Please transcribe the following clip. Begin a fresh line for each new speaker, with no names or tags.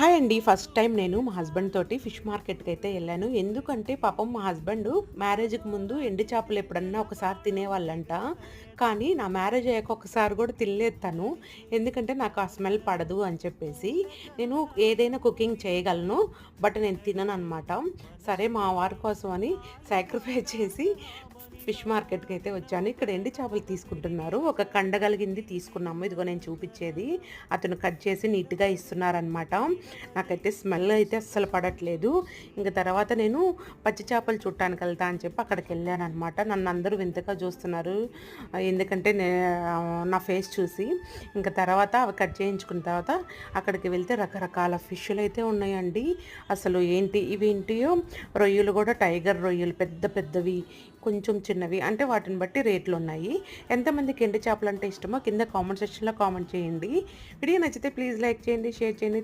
Hi అండి. First time నేను మా హస్బెండ్ తోటి ఫిష్ మార్కెట్కి అయితే వెళ్ళాను. ఎందుకంటే పాపం మా హస్బెండ్ మ్యారేజ్కి ముందు ఎండి చేపలు ఎప్పుడన్నా ఒకసారి తినేవాళ్ళంట. కానీ నా మ్యారేజ్ అయ్యాక ఒకసారి కూడా తినలేదు తను. ఎందుకంటే నాకు ఆ స్మెల్ పడదు అని చెప్పేసి నేను ఏదైనా కుకింగ్ చేయగలను బట్ నేను తినను అనమాట సరే మా వారి కోసం అని సాక్రిఫైస్ చేసి ఫిష్ మార్కెట్కి అయితే వచ్చాను. ఇక్కడ ఎండి చేపలు తీసుకుంటున్నారు. ఒక కండగలిగింది తీసుకున్నాము. ఇదిగో నేను చూపించేది. అతను కట్ చేసి నీట్గా ఇస్తున్నారనమాట నాకైతే స్మెల్ అయితే అస్సలు పడట్లేదు. ఇంకా తర్వాత నేను పచ్చి చేపలు చుట్టానికి వెళ్తా అని చెప్పి అక్కడికి వెళ్ళాను అనమాట నన్ను అందరూ వింతగా చూస్తున్నారు. ఎందుకంటే నా ఫేస్ చూసి. ఇంకా తర్వాత అవి కట్ చేయించుకున్న తర్వాత అక్కడికి వెళ్తే రకరకాల ఫిష్లు అయితే ఉన్నాయండి. అసలు ఏంటి ఇవి ఏంటియో రొయ్యలు కూడా టైగర్ రొయ్యలు పెద్ద పెద్దవి. కొంచెం చిన్నవి అంటే వాటిని బట్టి రేట్లు ఉన్నాయి. ఎంతమందికి ఎండు చేపలు అంటే ఇష్టమో కింద కామెంట్ సెక్షన్లో కామెంట్ చేయండి. వీడియో నచ్చితే ప్లీజ్ లైక్ చేయండి షేర్ చేయండి.